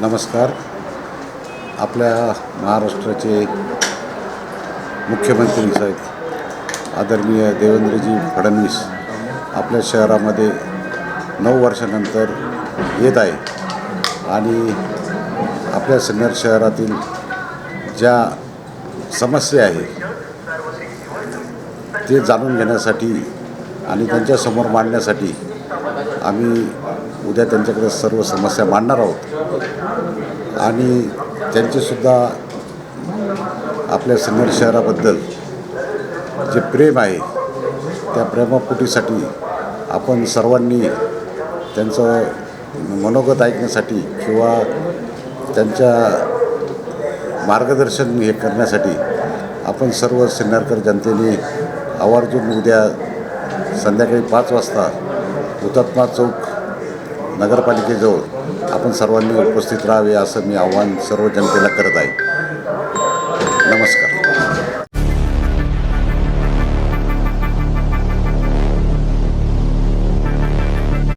नमस्कार. आपल्या महाराष्ट्राचे मुख्यमंत्री साहेब आदरणीय देवेंद्रजी फडणवीस आपल्या शहरामध्ये नऊ वर्षानंतर येत आहे आणि आपल्या सिन्नर शहरातील ज्या समस्या आहेत ते जाणून घेण्यासाठी आणि त्यांच्यासमोर मांडण्यासाठी आम्ही उद्या त्यांच्याकडे सर्व समस्या मांडणार आहोत. आणि त्यांचेसुद्धा आपल्या सिन्नर शहराबद्दल जे प्रेम आहे त्या प्रेमापुटीसाठी आपण सर्वांनी त्यांचं मनोगत ऐकण्यासाठी किंवा त्यांच्या मार्गदर्शन हे करण्यासाठी आपण सर्व सिन्नरकर जनतेने आवर्जून उद्या संध्याकाळी पाच वाजता हुतात्मा चौक नगरपालिकेजवळ आपण सर्वांनी उपस्थित राहावे असं मी आव्हान सर्व जनतेला करत आहे. नमस्कार.